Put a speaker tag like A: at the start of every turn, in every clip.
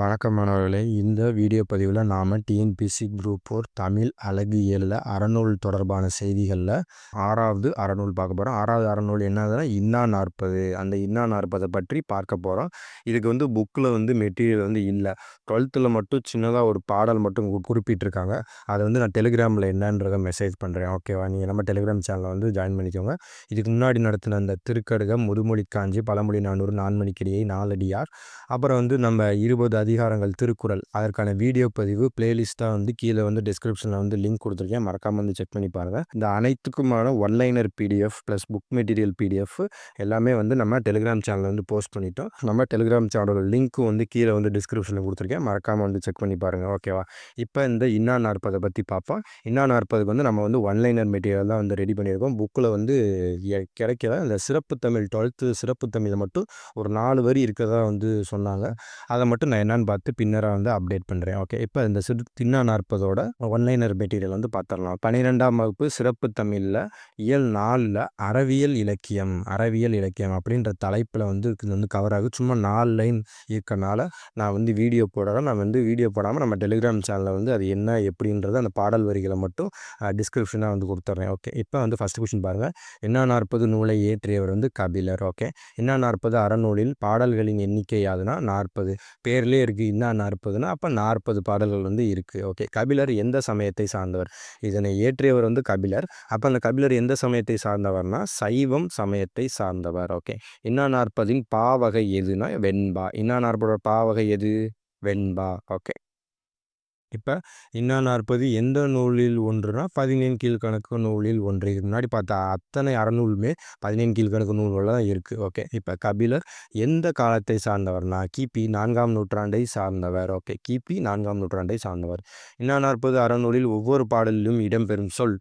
A: வணக்கம் மாணவர்களே இந்த வீடியோ பதிவில் நாம் டிஎன்பிசி குரூப் ஃபோர் தமிழ் அழகு ஏழில் அறநூல் தொடர்பான செய்திகளில் ஆறாவது அறநூல் பார்க்க போகிறோம் ஆறாவது அறநூல் என்னதுன்னா இன்னா நாற்பது. அந்த இன்னா நாற்பதை பற்றி பார்க்க போகிறோம் இதுக்கு வந்து புக்கில் வந்து மெட்டீரியல் வந்து இல்லை. டுவெல்த்தில் மட்டும் சின்னதாக ஒரு பாடல் மட்டும் குறிப்பிட்டிருக்காங்க. அதை வந்து நான் டெலிகிராமில் என்னன்றத மெசேஜ் பண்ணுறேன் ஓகேவா நீங்கள் நம்ம டெலிகிராம் சேனலில் வந்து ஜாயின் பண்ணிக்கோங்க. இதுக்கு முன்னாடி நடத்தின அந்த திருக்கடுகம் முதுமொழி காஞ்சி பழமொழி நானூறு நான்மணிக்கிடையே நாலடியார். அப்புறம் வந்து நம்ம இருபது அதிகாரங்கள் திருக்குறள். அதற்கான வீடியோ பதிவு பிளேலிஸ்ட்டாக வந்து கீழே வந்து டிஸ்கிரிப்ஷனில் வந்து லிங்க் கொடுத்துருக்கேன். மறக்காமல் வந்து செக் பண்ணி பாருங்கள் இந்த அனைத்துக்குமான one liner PDF plus book material PDF எல்லாமே வந்து நம்ம டெலிகிராம் சேனலில் வந்து போஸ்ட் பண்ணிட்டோம். நம்ம டெலிகிராம் சேனலோட லிங்க்கும் வந்து கீழே வந்து டிஸ்கிரிப்ஷனில் கொடுத்துருக்கேன். மறக்காமல் வந்து செக் பண்ணி பாருங்கள் ஓகேவா இப்போ இந்த இன்னா நாற்பதை பற்றி பார்ப்போம். இன்னா நாற்பதுக்கு வந்து நம்ம வந்து ஒன்லைனர் மெட்டீரியல் தான் வந்து ரெடி பண்ணியிருக்கோம். புக்கில் வந்து கிடைக்கல. இந்த சிறப்பு தமிழ் டுவெல்த்து சிறப்பு தமிழை மட்டும் ஒரு நாலு வரி இருக்கிறதா வந்து சொன்னாங்க. அதை மட்டும் நான் என்னன்னு பார்த்து பின்னராக வந்து அப்டேட் பண்ணுறேன் ஓகே இப்போ இந்த சிறு தின்னா நாற்பதோட ஒன்லைனர் மெட்டீரியல் வந்து பார்த்துடலாம். பன்னிரெண்டாம் வகுப்பு சிறப்பு தமிழில் இயல் நாலில் அறவியல் இலக்கியம் அறவியல் இலக்கியம் அப்படின்ற தலைப்பில் வந்து இது வந்து கவர் ஆகுது. சும்மா நாலு லைன் இருக்கனால நான் வந்து வீடியோ போடுறேன். நான் வந்து வீடியோ போடாமல் நம்ம டெலிகிராம் சேனலில் வந்து அது என்ன எப்படின்றது அந்த பாடல் வரிகளை மட்டும் டிஸ்கிரிப்ஷனாக வந்து கொடுத்துட்றேன். ஓகே இப்போ வந்து ஃபஸ்ட் கொஷின் பாருங்கள் என்ன நாற்பது நூலை ஏற்றியவர் வந்து கபிலர்? ஓகே என்ன நாற்பது அறநூலில் பாடல்களின் எண்ணிக்கை யாதுன்னா நாற்பது? பேர்லேயே இருக்குது என்ன நாற்பதுன்னா அப்போ நாற்பது பாடல்கள் வந்து இருக்குது ஓகே. கபிலர் எந்த சமயத்தை சார்ந்தவர்? இதனை ஏற்றியவர் வந்து கபிலர். அப்போ அந்த கபிலர் எந்த சமயத்தை சார்ந்தவர்னா சைவம் சமயத்தை சார்ந்தவர். ஓகே. இன்னா நாற்பதின் பாவகை எதுனா வெண்பா. இன்னா நாற்பதோட பாவகை எது? வெண்பா. ஓகே. இப்போ இன்னா நாற்பது எந்த நூலில் ஒன்றுனா பதினேழு கீழ்கணக்கு நூலில் ஒன்று. இதுக்கு முன்னாடி பார்த்தா அத்தனை அறநூலுமே பதினேழு கீழ்கணக்கு நூல்களில் தான் இருக்குது ஓகே. இப்போ கபிலர் எந்த காலத்தை சார்ந்தவர்னா கிபி நான்காம் நூற்றாண்டை சார்ந்தவர். ஓகே. கிபி நான்காம் நூற்றாண்டை சார்ந்தவர். இன்னா நாற்பது அறநூலில் ஒவ்வொரு பாடலிலும் இடம்பெறும் சொல்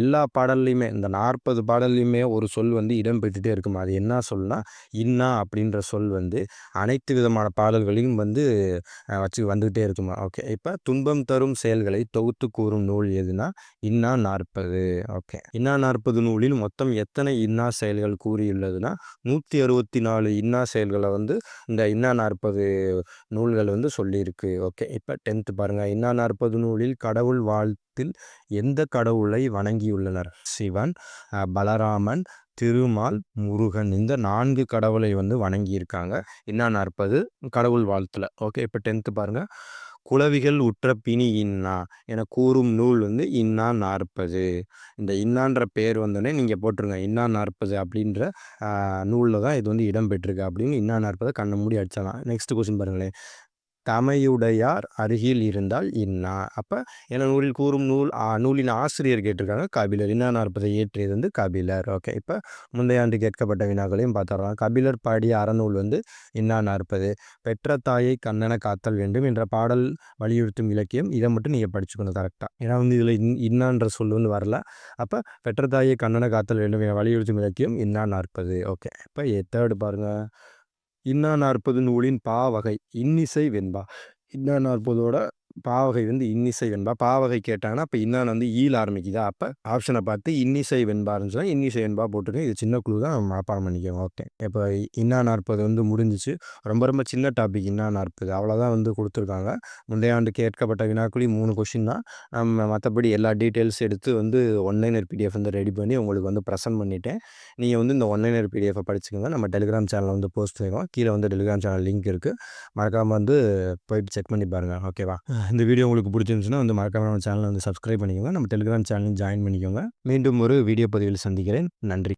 A: எல்லா பாடல்லையுமே இந்த நாற்பது பாடல்லையுமே ஒரு சொல் வந்து இடம்பெற்றுட்டே இருக்கும்? அது என்ன சொல்னா இன்னா அப்படின்ற சொல் வந்து அனைத்து விதமான பாடல்களையும் வந்து வச்சு வந்துக்கிட்டே இருக்குமா? ஓகே. இப்போ துன்பம் தரும் செயல்களை தொகுத்து கூறும் நூல் எதுனா இன்னா நாற்பது. ஓகே. இன்னா நாற்பது நூலில் மொத்தம் எத்தனை இன்னா செயல்கள் கூறியுள்ளதுன்னா நூற்றி அறுபத்தி நாலு இன்னா செயல்களை வந்து இந்த இன்னா நாற்பது நூல்கள் வந்து சொல்லியிருக்கு. ஓகே. இப்போ டென்த்து பாருங்கள் இன்னா நாற்பது நூலில் கடவுள் வாழ் காலத்தில் எந்த கடவுளை வணங்கியுள்ளனர்? சிவன் பலராமன் திருமால் முருகன் இந்த நான்கு கடவுளை வந்து வணங்கியிருக்காங்க. என்ன நாற்பது கடவுள் வாழ்த்துல. ஓகே இப்போ டென்த்து பாருங்கள் குளவிகள் உற்ற பிணி இன்னா என கூறும் நூல் வந்து இன்னா நாற்பது இந்த இன்னான்ற பேர் வந்தோடனே நீங்கள் போட்டுருங்க. இன்னா நாற்பது அப்படின்ற நூலில் தான் இது வந்து இடம்பெற்றிருக்கு அப்படின்னு இன்னா நாற்பது கண்ணை மூடி அடிச்சலாம். நெக்ஸ்ட் கொஸ்டின் பாருங்களேன். தமையுடையார் அருகில் இருந்தால் இன்னா. அப்போ என நூலில் கூறும் நூல் நூலின் ஆசிரியர் கேட்டிருக்காங்க கபிலர். இன்னா நாற்பதை ஏற்றியது வந்து கபிலர். ஓகே. இப்போ முந்தைய ஆண்டு கேட்கப்பட்ட வினாக்களையும் பார்த்துடலாம். கபிலர் பாடிய அறநூல் வந்து இன்னா நாற்பது. பெற்ற தாயை கண்ணன காத்தல் வேண்டும் என்ற பாடல் வலியுறுத்தும் இலக்கியம் இதை மட்டும் நீங்கள் படிச்சுக்கணும் கரெக்டாக ஏன்னா வந்து இதில் இன் இன்னான்ற சொல் வந்து வரல. அப்போ பெற்ற தாயை கண்ணன காத்தல் வேண்டும் என வலியுறுத்தும் இலக்கியம் இன்னா நாற்பது. ஓகே. இப்போ தேர்டு பாருங்கள் இன்னா நாற்பது நூலின் பாவகை இன்னிசை வெண்பா. இன்னா நாற்பதோட பாவகை வந்து இன்னிசை வெண்பா. பாவகை கேட்டாங்கன்னா அப்போ இன்னான் வந்து ஈல் ஆரம்பிக்குதா? அப்போ ஆப்ஷனை பார்த்து இன்னிசை வெண்பாருன்னு சொன்னால் இன்னிசை வெண்பா போட்டுருங்க இது சின்ன குழு தான். மனப்பாடம் பண்ணிக்கோங்க ஓகே. இப்போ இன்னா நாற்பது வந்து முடிஞ்சிச்சு. ரொம்ப ரொம்ப சின்ன டாபிக் இன்னா நாற்பது. அவ்வளோதான் வந்து கொடுத்துருக்காங்க. முந்தைய ஆண்டு கேட்கப்பட்ட வினாக்குழி மூணு கொஷின் தான். நம்ம மற்றபடி எல்லா டீட்டெயில்ஸ் எடுத்து வந்து ஒன்லைனர் பிடிஎஃப் வந்து ரெடி பண்ணி உங்களுக்கு வந்து ப்ரெசென்ட் பண்ணிவிட்டேன் நீங்கள் வந்து இந்த ஒன்லைனர் பிடிஎஃபை படிச்சுக்கோங்க. நம்ம டெலிகிராம் சேனலில் வந்து போஸ்ட் பண்ணிக்கோங்க கீழே வந்து டெலிகிராம் சேனல் லிங்க் இருக்குது மறக்காமல் வந்து போயிட்டு செக் பண்ணி பாருங்கள் ஓகேவா? இந்த வீடியோ உங்களுக்கு பிடிச்சிருந்துச்சுன்னா வந்து மறக்காம நம்ம சேனலை வந்து சப்ஸ்கிரைப் பண்ணிக்கோங்க. நம்ம டெலிகிராம் சேனல் ஜாயின் பண்ணிக்கோங்க. மீண்டும் ஒரு வீடியோ பதிவில் சந்திக்கிறேன். நன்றி.